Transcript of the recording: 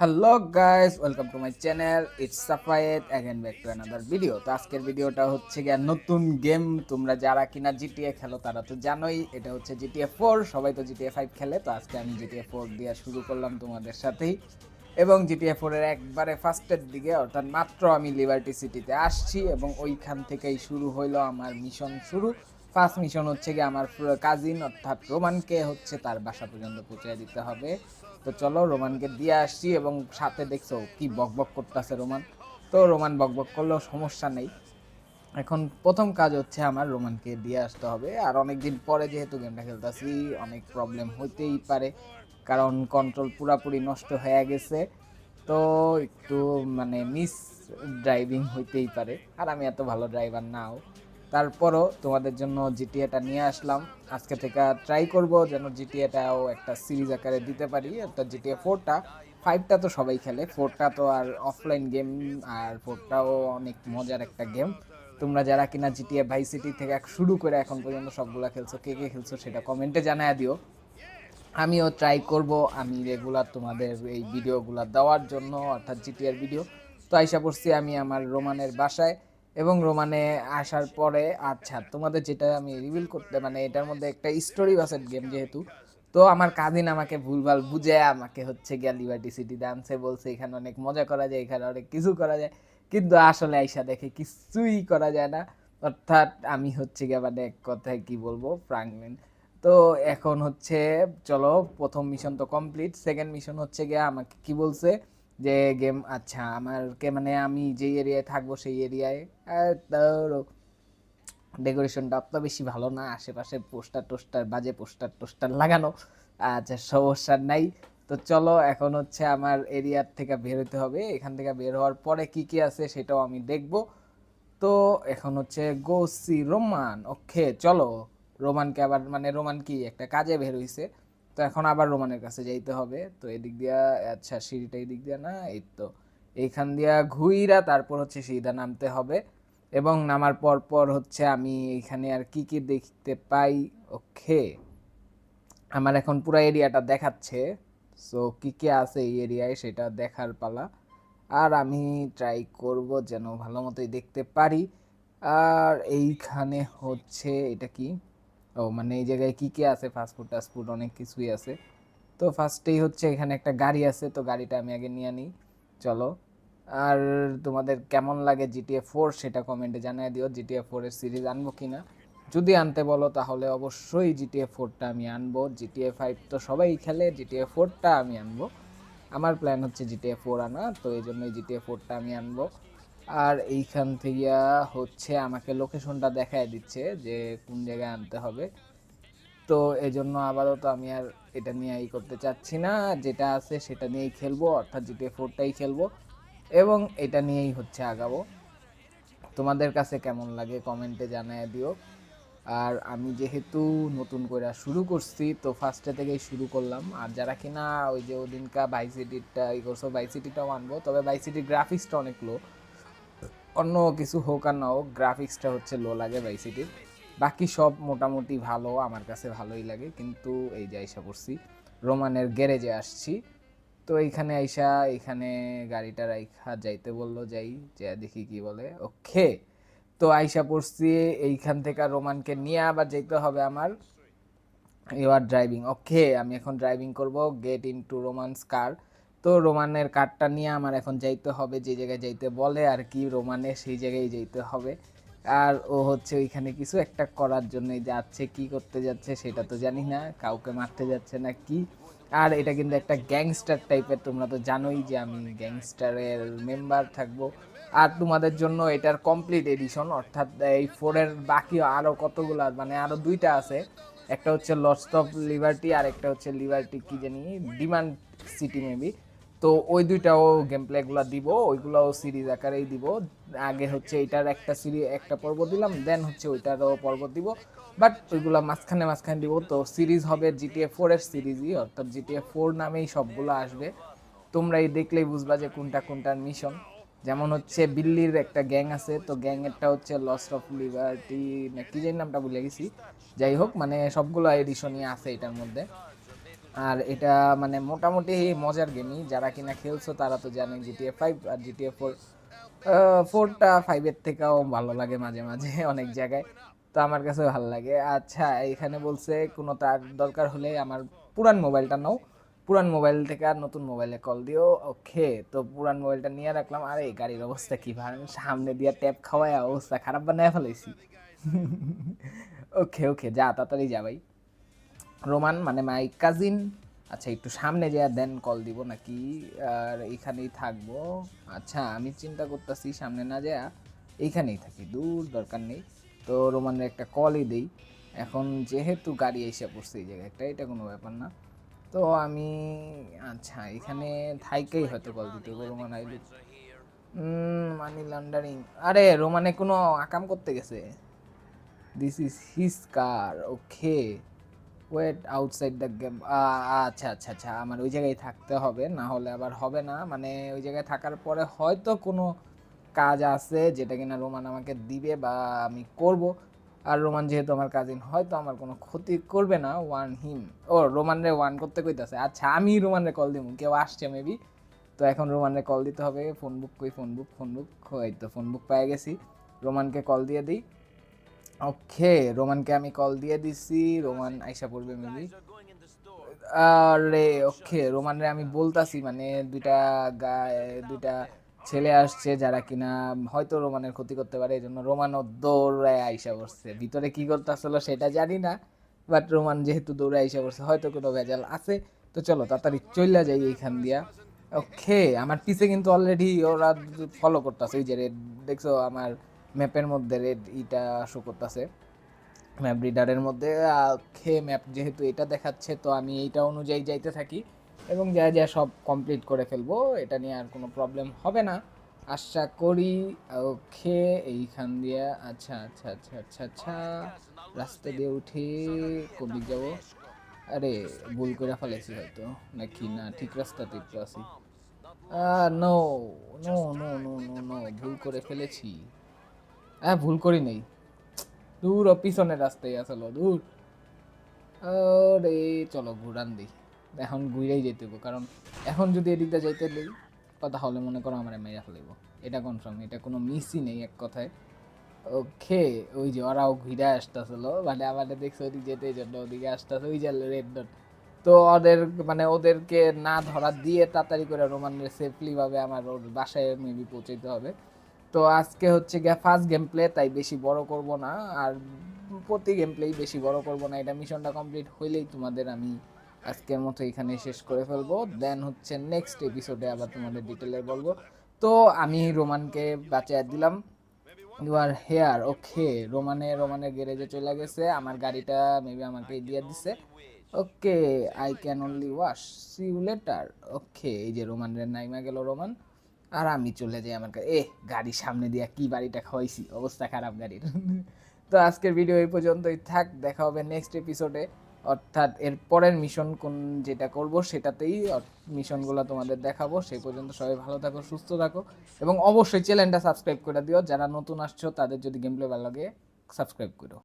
Hello guys welcome to my channel it's Safayet again back to another video তো আজকের ভিডিওটা হচ্ছে গিয়ে নতুন গেম তোমরা যারা কিনা জিটিএ খেলো, তারা তো জানোই, এটা হচ্ছে জিটিএ ফোর সবাই তো জিটিএ ফাইভ খেলে, তো আজকে আমি জিটিএ ফোর দিয়ে শুরু করলাম তোমাদের সাথেই। এবং জিটিএ ফোরের একবারে ফার্স্টের দিকে, অর্থাৎ মাত্র আমি লিবার্টি সিটিতে আসছি, এবং ওইখান থেকেই শুরু হইল আমার মিশন শুরু। ফার্স্ট মিশন হচ্ছে গিয়ে আমার কাজিন অর্থাৎ রোমানকে হচ্ছে তার বাসা পর্যন্ত পৌঁছে দিতে হবে। তো চলো, রোমানকে দিয়ে আসছি এবং সাথে দেখছ কি বক বক করতেছে রোমান। তো রোমান বক বক করলেও সমস্যা নেই। এখন প্রথম কাজ হচ্ছে আমার রোমানকে দিয়ে আসতে হবে। আর অনেক দিন পরে যেহেতু গেমটা খেলতেছি, অনেক প্রবলেম হইতেই পারে, কারণ কন্ট্রোল পুরাপুরি নষ্ট হয়ে গেছে। তো একটু মানে মিস ড্রাইভিং হইতেই পারে। আর আমি এত ভালো ড্রাইভার নাও। তারপরও তোমাদের জন্য জিটিএটা নিয়ে আসলাম। আজকে থেকে ট্রাই করব যেন জিটিএটাও একটা সিরিজ আকারে দিতে পারি। অর্থাৎ জিটিএ ফোরটা ফাইভটা তো সবাই খেলে। ফোরটা তো আর অফলাইন গেম আর ফোরটাও অনেক মজার একটা গেম তোমরা যারা কিনা জিটিএ ভাই সিটি থেকে শুরু করে এখন পর্যন্ত সবগুলা খেলছো, কে কে খেলছো সেটা কমেন্টে জানায় দিও। আমিও ট্রাই করব আমি রেগুলার তোমাদের এই ভিডিওগুলো দেওয়ার জন্য, অর্থাৎ জিটিআর ভিডিও তো আইসা পড়ছি আমি আমার রোমানের বাসায়। এবং রোমানে আসার পরে আচ্ছা তোমাদের যেটা আমি রিভিল করতে মানে এটার মধ্যে একটা স্টোরি বাসের গেম যেহেতু, তো আমার কাজিন আমাকে ভুলভাল বুঝে, আমাকে হচ্ছে গিয়া লিবার্টি সিটি ডান্সে বলছে, এখানে অনেক মজা করা যায়, এখানে অনেক কিছু করা যায়, কিন্তু আসলে আইসা দেখে কিছুই করা যায় না। অর্থাৎ আমি হচ্ছে গিয়া মানে এক কথায় কি বলব ফ্রাঙ্কলিন তো এখন হচ্ছে, চলো, প্রথম মিশন তো কমপ্লিট সেকেন্ড মিশন হচ্ছে গিয়া আমাকে কি বলছে যে গেম আচ্ছা আমারকে মানে আমি যেই এরিয়ায় থাকব সেই এরিয়ায় ডেকোরেশনটা অত বেশি ভালো না, আশেপাশে পোস্টার টোস্টার, বাজে পোস্টার টোস্টার লাগানো আচ্ছা সমস্যা নাই। তো চলো, এখন হচ্ছে আমার এরিয়ার থেকে বের হতে হবে। এখান থেকে বের হওয়ার পরে কি কি আছে সেটাও আমি দেখব। তো এখন হচ্ছে গোসি রোমান ওকে চলো। রোমানকে আবার মানে রোমান কি, একটা কাজে বের হইছে। তো এখন আবার রোমানের কাছে যাইতে হবে। তো এদিক দিয়া আচ্ছা সিঁড়িটা এদিক দিয়া না, এই তো। এইখান দিয়া ঘুইরা তারপর হচ্ছে সিধা নামতে হবে এবং নামার পর পর হচ্ছে আমি এখানে আর কি কি দেখতে পাই। ওকে, আমার এখন পুরো এরিয়াটা দেখাচ্ছে। সো কি কি আছে এই এরিয়ায় সেটা দেখার পালা। আর আমি ট্রাই করব যেন ভালো মতোই দেখতে পারি। আর এইখানে হচ্ছে, এটা কি? ও মানে এই জায়গায় কী কি আছে? ফাস্টফুড টাস্টফুড অনেক কিছুই আছে। তো ফার্স্টেই হচ্ছে এখানে একটা গাড়ি আছে, তো গাড়িটা আমি আগে নিয়ে নিই। চলো। আর তোমাদের কেমন লাগে জিটিএ ফোর সেটা কমেন্টে জানিয়ে দিও। জিটিএ ফোরের সিরিজ আনব কি না? যদি আনতে বলো তাহলে অবশ্যই জিটিএ ফোরটা আমি আনব। জিটিএ ফাইভ তো সবাই খেলে জিটিএ ফোরটা আমি আনব। আমার প্ল্যান হচ্ছে জিটিএ ফোর আনা, তো এই জন্যই জিটিএ ফোরটা আমি আনব। আর এইখান থেকে হচ্ছে আমাকে লোকেশনটা দেখায় দিচ্ছে যে কোন জায়গায় আনতে হবে। তো এই জন্য আপাতত আমি আর এটা নিয়ে ই করতে চাচ্ছি না। যেটা আছে সেটা নিয়েই খেলব, অর্থাৎ জিটিএ ফোরটাই খেলব এবং এটা নিয়েই হচ্ছে আগাবো। তোমাদের কাছে কেমন লাগে কমেন্টে জানায় দিও। আর আমি যেহেতু নতুন করে শুরু করছি, তো ফার্স্টে থেকেই শুরু করলাম। আর যারা কিনা ওই যে ওদিনকা বাইসিটিটা ই করছ বাইসিটিটাও আনব, তবে বাইসিটির গ্রাফিক্সটা অনেক লো অন্য কিছু হোক আর না হোক গ্রাফিক্সটা হচ্ছে লো লাগে বাইসিটির বাকি সব মোটামুটি ভালো, আমার কাছে ভালোই লাগে। কিন্তু এই যে আইসা পড়ছি, রোমানের গ্যারেজে আসছি। তো এইখানে আইসা এখানে গাড়িটা রাইখা, যাইতে বলল, যাই, যে দেখি কি বলে। ওকে, তো আইসা পড়ছি, এইখান থেকে রোমানকে নিয়ে আবার যেতে হবে আমার। এবার ড্রাইভিং ওকে, আমি এখন ড্রাইভিং করব get in to Roman's car তো রোমানের কার্ডটা নিয়ে আমার এখন যাইতে হবে, যে জায়গায় যাইতে বলে আর কি রোমানে সেই জায়গায় যাইতে হবে। আর ও হচ্ছে ওইখানে কিছু একটা করার জন্যই যাচ্ছে, কি করতে যাচ্ছে সেটা তো জানি না, কাউকে মারতে যাচ্ছে না কি। আর এটা কিন্তু একটা গ্যাংস্টার টাইপের, তোমরা তো জানোই যে আমি গ্যাংস্টারের মেম্বার থাকব। আর তোমাদের জন্য এটার কমপ্লিট এডিশন অর্থাৎ এই ফোরের বাকি আরও কতগুলো মানে আরও দুইটা আছে। একটা হচ্ছে লস্ট অফ লিবার্টি আর একটা হচ্ছে লিবার্টি কি জানি ডিমান্ড সিটি মেবি তো ওই দুইটাও গেম প্লেগুলো দিব, ওইগুলোও সিরিজ আকারেই দিব। আগে হচ্ছে এটার একটা সিরিজ একটা পর্ব দিলাম দেন হচ্ছে ওইটারও পর্ব দিব। বাট ওইগুলো মাঝখানে মাঝখানে দিব। তো সিরিজ হবে জিটিএ ফোর ফোরের সিরিজই অর্থাৎ জিটিএ ফোর নামেই সবগুলো আসবে। তোমরা এই দেখলেই বুঝবা যে কোনটা কোনটার মিশন যেমন হচ্ছে বিল্লির একটা গ্যাং আছে, তো গ্যাং গ্যাংয়েরটা হচ্ছে লস্ট অফ লিবার্টি না কি জানি নামটা ভুলে গেছি। যাই হোক মানে সবগুলো এডিশনই আছে এটার মধ্যে। আর এটা মানে মোটামুটি মজার গেমই। যারা কিনা খেলছো তারা তো জানে জিটিএ ফাইভ আর জিটিএ ফোর ফোরটা ফাইভের থেকেও ভালো লাগে মাঝে মাঝে অনেক জায়গায়। তো আমার কাছে ভালো লাগে। আচ্ছা এখানে বলছে কোনো তার দরকার হলে আমার পুরান মোবাইলটা নাও। পুরান মোবাইল থেকে আর নতুন মোবাইলে কল দিও। ওকে, তো পুরান মোবাইলটা নিয়ে রাখলাম। আরে, এই গাড়ির অবস্থা কী ভাই? সামনে দিয়ে ট্যাপ খাওয়ায় অবস্থা খারাপ বানায় ফেলাইছি। ওকে ওকে, যা, তাড়াতাড়ি যা ভাই। রোমান মানে মাই কাজিন আচ্ছা একটু সামনে যা দেন কল দিব নাকি? আর এইখানেই থাকব। আচ্ছা আমি চিন্তা করতেছি সামনে না যা এইখানেই থাকি, দূর দরকার নেই। তো রোমানের একটা কলই দেই। এখন যেহেতু গাড়ি এসে পড়ছে এই জায়গায় একটা এটা কোনো ব্যাপার না। তো আমি আচ্ছা এখানে থাইকেই হয়তো কল দিতে হবে রোমান আইলে। মানি লন্ডারিং আরে, রোমানে কোনো আকাম করতে গেছে? This is his car okay wait outside the game আচ্ছা আচ্ছা আচ্ছা আমার ওই জায়গায় থাকতে হবে, না হলে আবার হবে না। মানে ওই জায়গায় থাকার পরে হয়তো কোনো কাজ আছে যেটা কিনা রোমান আমাকে দিবে বা আমি করব। আর রোমান যেহেতু আমার কাজিন হয়তো আমার কোনো ক্ষতি করবে না ওয়ান হিম ও, রোমানরে ওয়ান করতে কইতাছে। আচ্ছা আমি রোমানরে কল দিব কেউ আসছে মেবি তো এখন রোমানরে কল দিতে হবে ফোন বুক কই ফোন বুক ফোন বুক এই তো ফোন বুক পেয়ে গেছি। রোমানকে কল দিয়ে দিই। ওকে রোমানকে আমি কল দিয়ে দিছি রোমান আইসা পড়বে মেবি আরে ওকে রোমানরে আমি বলতাছি মানে দুইটা গায়ে দুইটা ছেলে আসছে যারা কিনা হয়তো রোমানের ক্ষতি করতে পারে এই জন্য রোমানও দৌড়ায় আইসা পড়ছে। ভিতরে কি করতেছিল সেটা জানি না বাট রোমান যেহেতু দৌড়ে আইসা পড়ছে হয়তো কোনো ভেজাল আছে। তো চলো তাড়াতাড়ি চলে যাই এইখান দিয়া। ওকে আমার পিছে কিন্তু অলরেডি ওরা ফলো করতেছে ওই যে দেখছ? আমার ম্যাপের মধ্যে রেড ইটা শো করতেছে। ম্যাপ রিডারের মধ্যে খে ম্যাপ যেহেতু এটা দেখাচ্ছে, তো আমি এইটা অনুযায়ী যাইতে থাকি এবং যা যা সব কমপ্লিট করে ফেলব, এটা নিয়ে আর কোনো প্রবলেম হবে না। আশা করি, ওকে, এইখান দিয়ে আচ্ছা আচ্ছা আচ্ছা আচ্ছা আচ্ছা রাস্তা দিয়ে উঠে কবি যাব? আরে, ভুল করে ফেলেছি হয়তো, নাকি না, ঠিক রাস্তাতে একটু আছি। No no no no no no ভুল করে ফেলেছি। হ্যাঁ ভুল করি নেই। দূর পিছনের রাস্তায় আসলো দূর। আরে, চলো, ঘুরান দিই এখন ঘুরেই যেতে কারণ এখন যদি এদিকটা যাইতে কথা হলে মনে করো আমার মেয়া ফেলব এটা কনফার্ম এটা কোনো মিসই নেই এক কথায়। ওকে, ওই যে ওরাও ঘুরে আসতেছিল মানে আমাদের দেখছে ওদিক যেতে জন্য ওদিকে আসতেছে, ওই যে রেড ডট তো ওদের মানে ওদেরকে না ধরা দিয়ে তাড়াতাড়ি করে রোমানের সেফলিভাবে আমার ওর বাসায় মেবি পৌঁছাইতে হবে। তো আজকে হচ্ছে গিয়ে ফার্স্ট গেম প্লে তাই বেশি বড় করব না। আর প্রতি গেম প্লেই বেশি বড় করব না, এটা মিশনটা কমপ্লিট হইলেই তোমাদের আমি আজকের মতো এখানে শেষ করে ফেলব। দেন হচ্ছে নেক্সট এপিসোডে আবার তোমাদের ডিটেলে বলব। তো আমি রোমানকে বাঁচিয়ে দিলাম। ইউ আর হেয়ার ওকে রোমানে, রোমানের গ্যারেজে চলে গেছে। আমার গাড়িটা মেবি আমাকে দিয়ে দিছে। Okay I can only wash see letter okay এই যে রোমানের নাইমা গেল রোমান। আর আমি চলে যাই আমার কাছে। এ, গাড়ির সামনে দিয়া কি বাড়িটা খাওয়াইছি? অবস্থা খারাপ গাড়ির। তো আজকের ভিডিও এই পর্যন্তই থাক। দেখা হবে নেক্সট এপিসোডে অর্থাৎ এর পরের মিশন কোন যেটা করব সেটাতেই মিশনগুলো তোমাদের দেখাবো। সেই পর্যন্ত সবাই ভালো থাকো, সুস্থ থাকো। এবং অবশ্যই চ্যানেলটা সাবস্ক্রাইব করে দিও। যারা নতুন আসছো, তাদের যদি গেম প্লে ভালো লাগে সাবস্ক্রাইব করো।